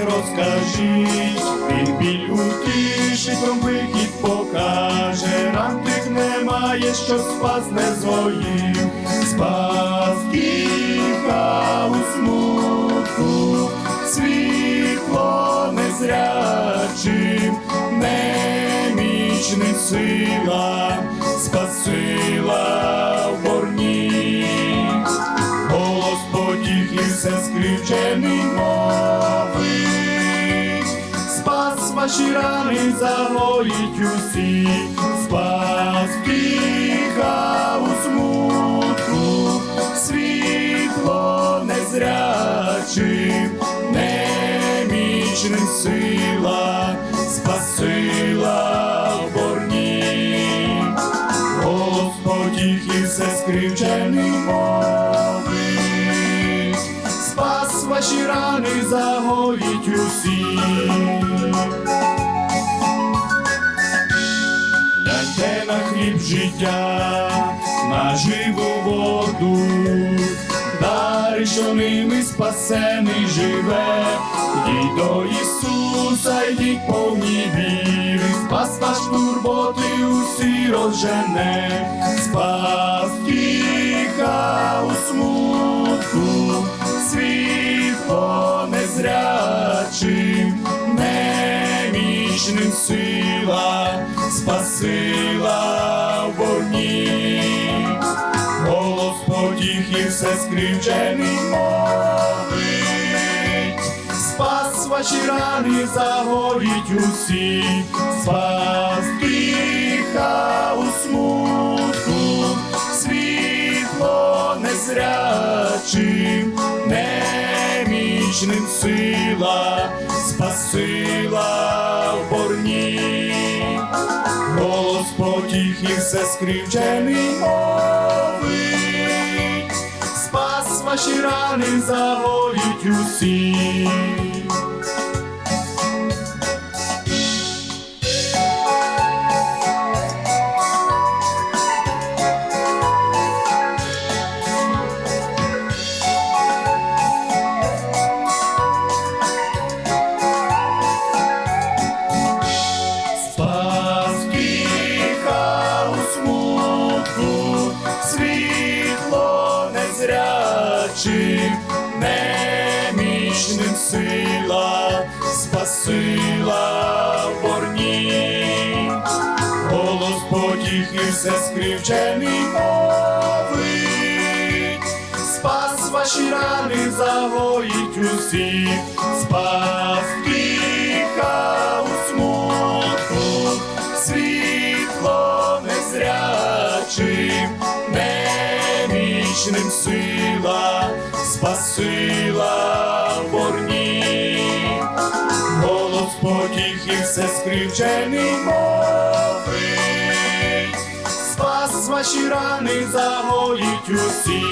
розкажіть, він біль утішить, вам вихід покаже, ран тих немає, що спас не згоїв, спас тіха у смутку, світло незрячим, немічним сила, спасила все скривчений мовить, спас ваші рани загоїть усі, спас тиха у смутку, світло незрячим, немічним сила, спасила в борні. Голос потіх і все скривчений мовить, ваші рани загоїть усі. Гляньте на хліб життя, на живу воду, дар, що ними спасений живе, йдіть до Ісуса, йдіть повні віри, спас ваш турботи усі розжене, спас немічним сила, спасила в борні, голос потіх і все скривчений мовить, спас ваші рани загоїть усі, спас тиха у смутку, світло незрячим, немічним сила, спасила в борні, голос потіх і все скривчений мовить, спас ваші рани загоїть усі. Незрячих, немічним сила, спасила борні, голос потіх і все скривчений мовить, спас ваші рани загоїть усі, спас тиха у смутку, світло незрячим, немічним сила, спасила в борні, голос потіх і все скривчений мовить, спас ваші рани загоїть усі.